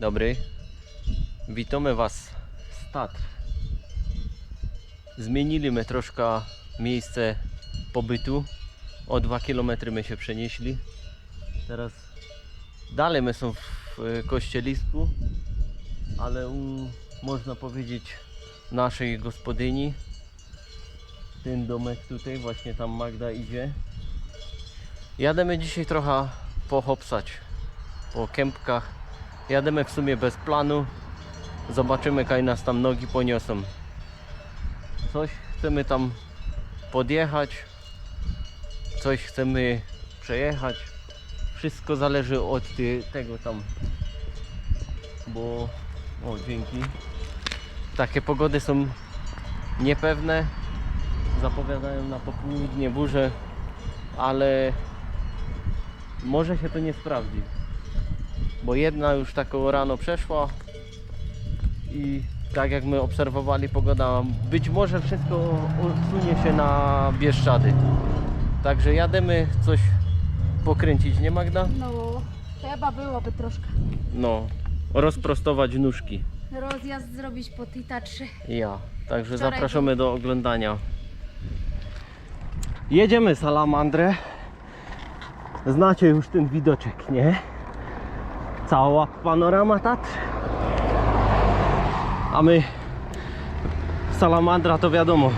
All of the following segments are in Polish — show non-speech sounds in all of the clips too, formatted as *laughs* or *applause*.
dobry. Witamy Was z Tatr. Zmieniliśmy troszkę miejsce pobytu. O 2 km my się przenieśli. Teraz dalej my są w kościelisku, ale u, można powiedzieć naszej gospodyni. Ten domek tutaj, właśnie tam Magda idzie. Jademy dzisiaj trochę pohopsać po kępkach. Jademy w sumie bez planu. Zobaczymy, kaj nas tam nogi poniosą. Coś chcemy tam podjechać, coś chcemy przejechać. Wszystko zależy od tego tam. Bo, o dzięki. Takie pogody są niepewne. Zapowiadają na popołudnie burze, ale może się to nie sprawdzi. Bo jedna już taką rano przeszła i tak jak my obserwowali pogoda, być może wszystko odsunie się na Bieszczady. Także jademy coś pokręcić, nie Magda? No, trzeba byłoby troszkę. No, rozprostować nóżki. Rozjazd zrobić po tej Tatrze. Ja. Także Wczoraj zapraszamy do oglądania. Jedziemy salamandrę. Znacie już ten widoczek, nie? Cała panorama Tatr. A my salamandra to wiadomo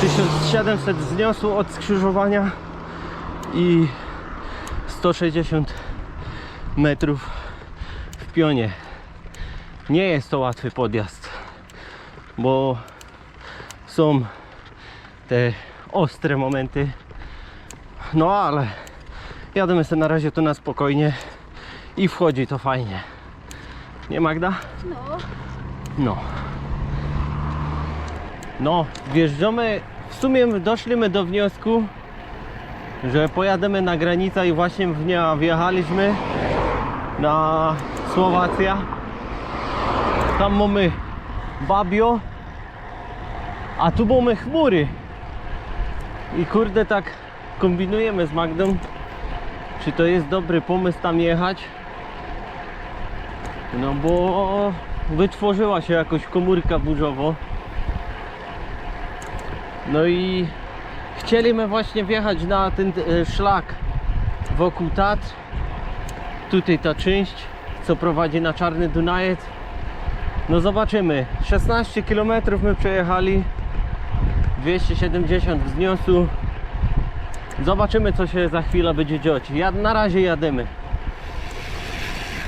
1700 zniosło od skrzyżowania i 160 metrów w pionie. Nie jest to łatwy podjazd bo są te ostre momenty. No ale jademy sobie na razie to na spokojnie i wchodzi to fajnie. Nie Magda? No, No. No, wjeżdżamy, w sumie doszliśmy do wniosku, że pojadziemy na granicę i właśnie w nią wjechaliśmy na Słowacja. Tam mamy Babio, a tu mamy chmury. I kurde tak kombinujemy z Magdą, czy to jest dobry pomysł tam jechać. No bo wytworzyła się jakoś komórka burzowo. No i chcieliśmy właśnie wjechać na ten e, szlak wokół Tatr. Tutaj ta część, co prowadzi na Czarny Dunajec. No zobaczymy. 16 km my przejechali. 270 wzniosł. Zobaczymy co się za chwilę będzie dziać. Ja, na razie jadymy.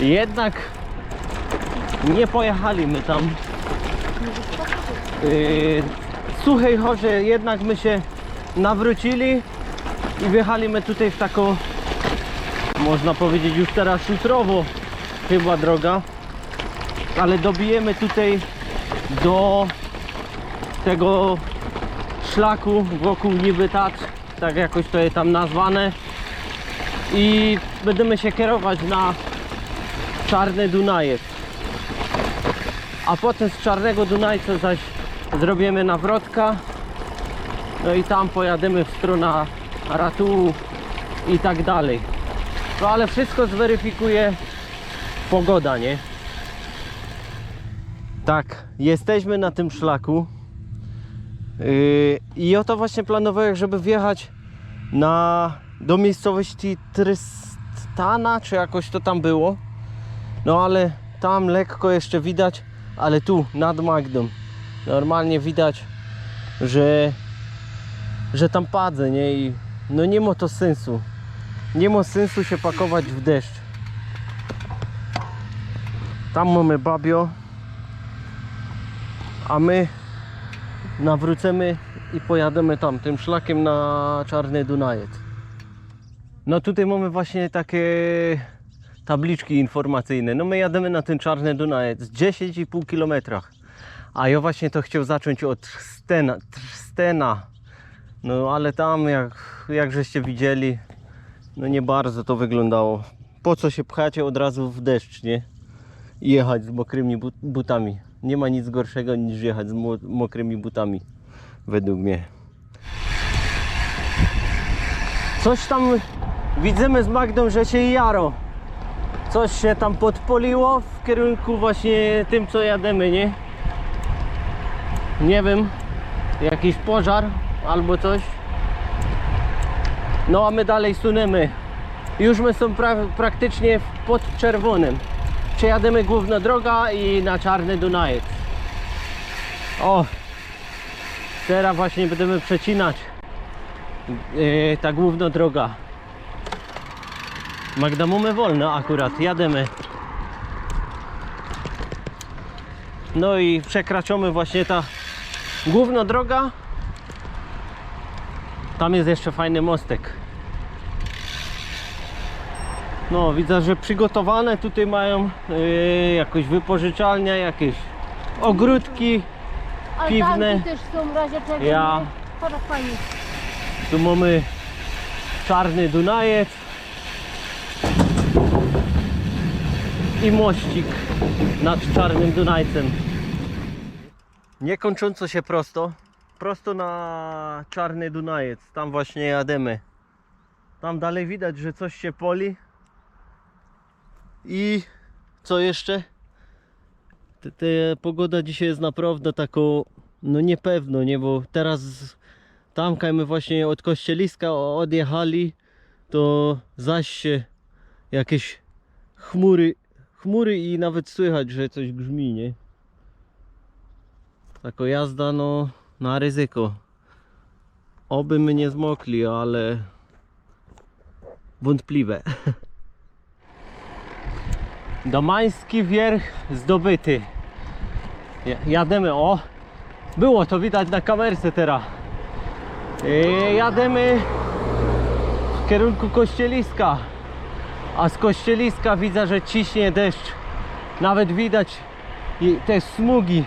Jednak nie pojechaliśmy tam. Yy, suchej chorze jednak my się nawrócili i wjechaliśmy tutaj w taką można powiedzieć już teraz szutrowo chyba droga. Ale dobijemy tutaj do tego szlaku wokół niby Tatr, tak jakoś to jest tam nazwane. I będziemy się kierować na Czarny Dunajec a potem z Czarnego Dunajca zaś zrobimy nawrotka no i tam pojadziemy w stronę Ratu i tak dalej no ale wszystko zweryfikuje pogoda, nie? Tak, jesteśmy na tym szlaku. Yy, I oto właśnie planowałem, żeby wjechać na, do miejscowości Trystana, czy jakoś to tam było. No ale tam lekko jeszcze widać, ale tu nad Magdą normalnie widać, że, że tam padzę, nie? I no nie ma to sensu. Nie ma sensu się pakować w deszcz. Tam mamy babio a my nawrócimy i pojadziemy tam tym szlakiem na Czarny Dunajec. No tutaj mamy właśnie takie tabliczki informacyjne. No my jademy na ten Czarny Dunajec 10,5 km. A ja właśnie to chciał zacząć od Trstena, Trstena. No ale tam jak, jak żeście widzieli, no nie bardzo to wyglądało. Po co się pchacie od razu w deszcz, nie? I jechać z mokrymi but- butami. Nie ma nic gorszego niż jechać z mo- mokrymi butami, według mnie. Coś tam widzimy z Magdą, że się jaro. Coś się tam podpoliło w kierunku właśnie tym co jademy, nie? Nie wiem, jakiś pożar albo coś. No a my dalej sunemy. Już my są pra praktycznie pod czerwonym. Przejademy główna droga i na czarny Dunajec. O! Teraz właśnie będziemy przecinać yy, ta główna droga. Magda, mamy wolno akurat, jademy. No i przekraczamy właśnie ta główna droga. Tam jest jeszcze fajny mostek. No, widzę, że przygotowane tutaj mają yy, jakoś wypożyczalnia, jakieś ogródki. Piwne. Altanki też są w razie czego. Ja. fajnie. Tu mamy czarny Dunajec i mościk nad czarnym Dunajcem. Niekończąco się prosto, prosto na czarny Dunajec. Tam właśnie jademy. Tam dalej widać, że coś się poli. I co jeszcze? Te, pogoda dzisiaj jest naprawdę taką, no niepewno, nie? Bo teraz tam, kaj my właśnie od kościeliska odjechali, to zaś się jakieś chmury, chmury i nawet słychać, że coś grzmi, nie? Taka jazda, no, na ryzyko. Oby my nie zmokli, ale wątpliwe. *laughs* Domański wierch zdobyty. Ja- Jademy, o! Było to widać na kamerce teraz. I jademy w kierunku kościeliska. A z kościeliska widzę, że ciśnie deszcz. Nawet widać te smugi.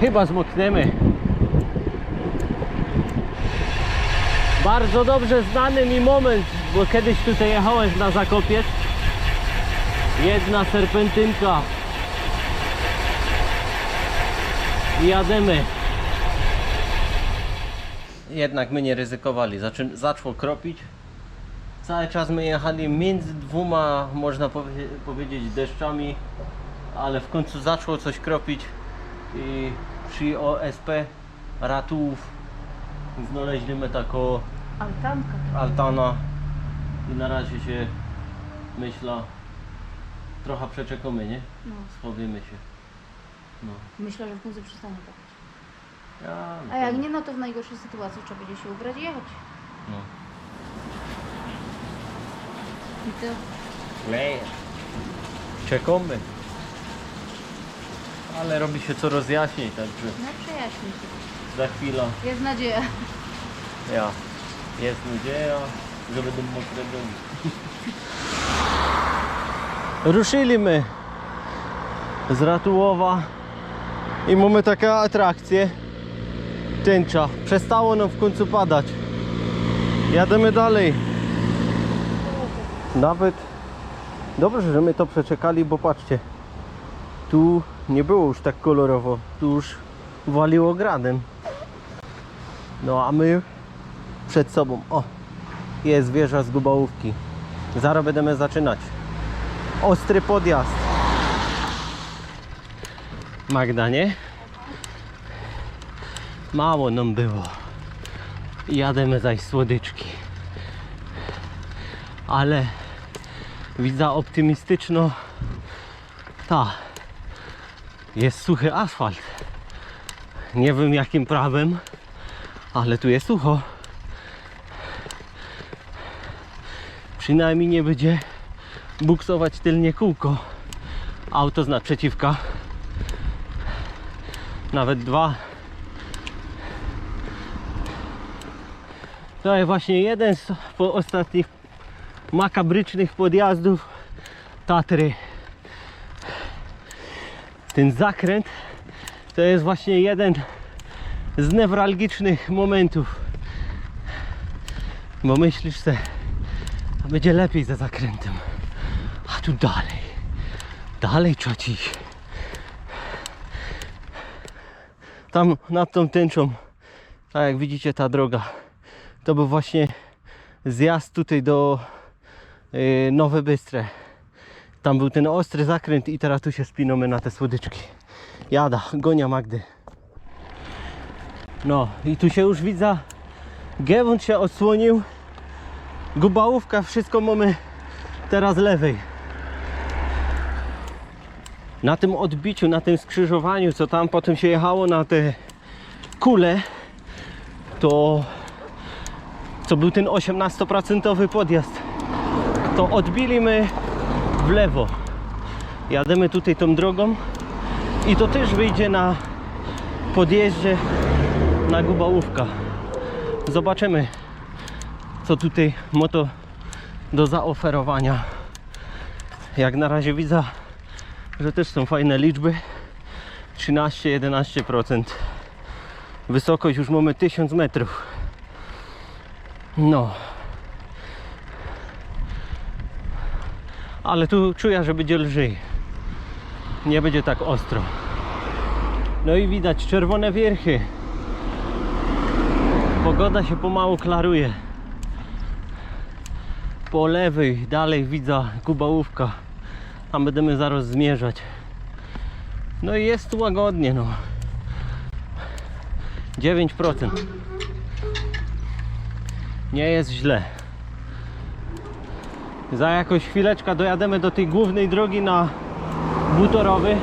Chyba zmokniemy. Bardzo dobrze znany mi moment, bo kiedyś tutaj jechałem na Zakopiec. Jedna serpentynka. I jademy. Jednak my nie ryzykowali. Zaczę, zaczło kropić. Cały czas my jechali między dwoma, można powie, powiedzieć, deszczami, ale w końcu zaczło coś kropić i przy OSP ratów znaleźliśmy taką Altanka. altana i na razie się myśla trochę przeczekamy, nie? No. Schowimy się. No. Myślę, że w końcu przestanie tak. Ja, A jak nie, no to w najgorszej sytuacji trzeba będzie się ubrać i jechać. No. I to Nie. Czekamy. Ale robi się coraz jaśniej, także no przejaśni się. za chwilę Jest nadzieja. ja. Jest nadzieja, że będą mokre drogi. *laughs* Ruszyliśmy z Ratułowa i mamy taką atrakcję. Tęcza. Przestało nam w końcu padać. Jademy dalej. Nawet dobrze, że my to przeczekali, bo patrzcie. Tu nie było już tak kolorowo. Tu już waliło gradem. No a my przed sobą. O, jest wieża z Gubałówki. Zaraz będziemy zaczynać. Ostry podjazd. Magda, nie? Mało nam było. Jademy zaś słodyczki. Ale widzę optymistyczno. Ta. Jest suchy asfalt. Nie wiem jakim prawem, ale tu jest sucho. Przynajmniej nie będzie buksować tylnie kółko. Auto z naprzeciwka. Nawet dwa. To jest właśnie jeden z po ostatnich makabrycznych podjazdów Tatry. Ten zakręt to jest właśnie jeden z newralgicznych momentów. Bo myślisz se, a będzie lepiej za zakrętem. A tu dalej. Dalej iść. Tam nad tą tęczą, tak jak widzicie ta droga, to był właśnie zjazd tutaj do Nowe Bystre. Tam był ten ostry zakręt i teraz tu się spinamy na te słodyczki. Jada, gonia Magdy. No i tu się już widzę. Gewund się odsłonił. Gubałówka, wszystko mamy teraz lewej. Na tym odbiciu, na tym skrzyżowaniu, co tam potem się jechało na te kule, to co był ten 18% podjazd, to odbili my w lewo. Jademy tutaj tą drogą i to też wyjdzie na podjeździe na Gubałówka. Zobaczymy, co tutaj moto do zaoferowania. Jak na razie widzę, że też są fajne liczby. 13-11%. Wysokość już mamy 1000 metrów. No. Ale tu czuję, że będzie lżej. Nie będzie tak ostro. No i widać czerwone wierchy. Pogoda się pomału klaruje. Po lewej dalej widzę Kubałówka. Tam będziemy zaraz zmierzać. No i jest łagodnie no. 9%. Nie jest źle. Za jakąś chwileczkę dojademy do tej głównej drogi na Butorowy.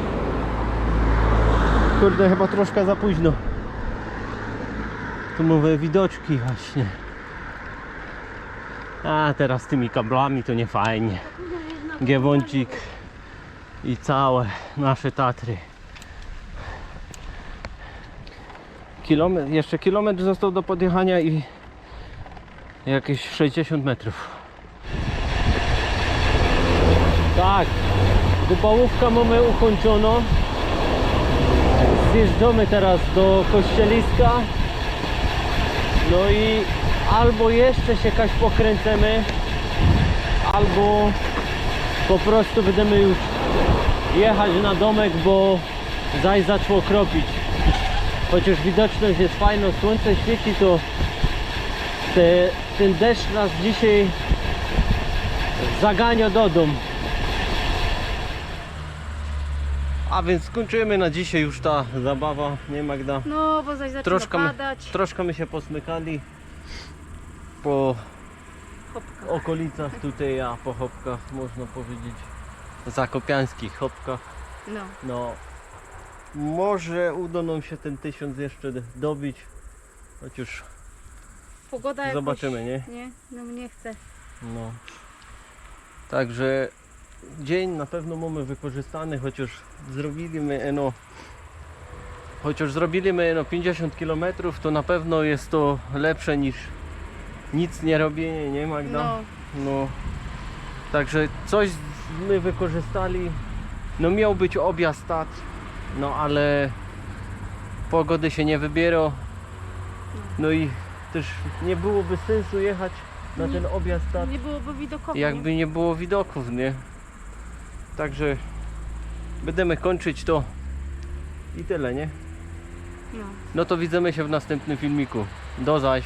Kurde, chyba troszkę za późno. Tu mówię widoczki właśnie. A teraz tymi kablami to nie fajnie. Giewącik i całe nasze Tatry. Kilometr, jeszcze kilometr został do podjechania i jakieś 60 metrów. Tak, Gubałówka mamy ukończono. Zjeżdżamy teraz do kościeliska. No i albo jeszcze się kaś pokręcemy, albo po prostu będziemy już jechać na domek, bo zaś zaczło kropić. Chociaż widoczność jest fajna, słońce świeci, to te, ten deszcz nas dzisiaj zagania do domu. A więc skończymy na dzisiaj już ta zabawa, nie Magda? No, bo zaś zaczyna Troszkę my, padać. troszkę my się posmykali po Hopka. okolicach tutaj, a po hopkach można powiedzieć zakopiańskich hopkach. No. No, może uda nam się ten tysiąc jeszcze dobić, chociaż Pogoda jakoś... Zobaczymy, nie? Nie, no mnie chce. no. Także dzień na pewno mamy wykorzystany, chociaż zrobiliśmy eno chociaż zrobiliśmy eno 50 km, to na pewno jest to lepsze niż nic nie robienie, nie Magda? No. No, także coś my wykorzystali. No miał być objazd tak, no ale pogody się nie wybiera. No i też nie byłoby sensu jechać na Nie. ten objazd tak, Nie byłoby widokowo. jakby nie było widoków, nie? Także będziemy kończyć to i tyle, nie? No. No to widzimy się w następnym filmiku. Do zaś.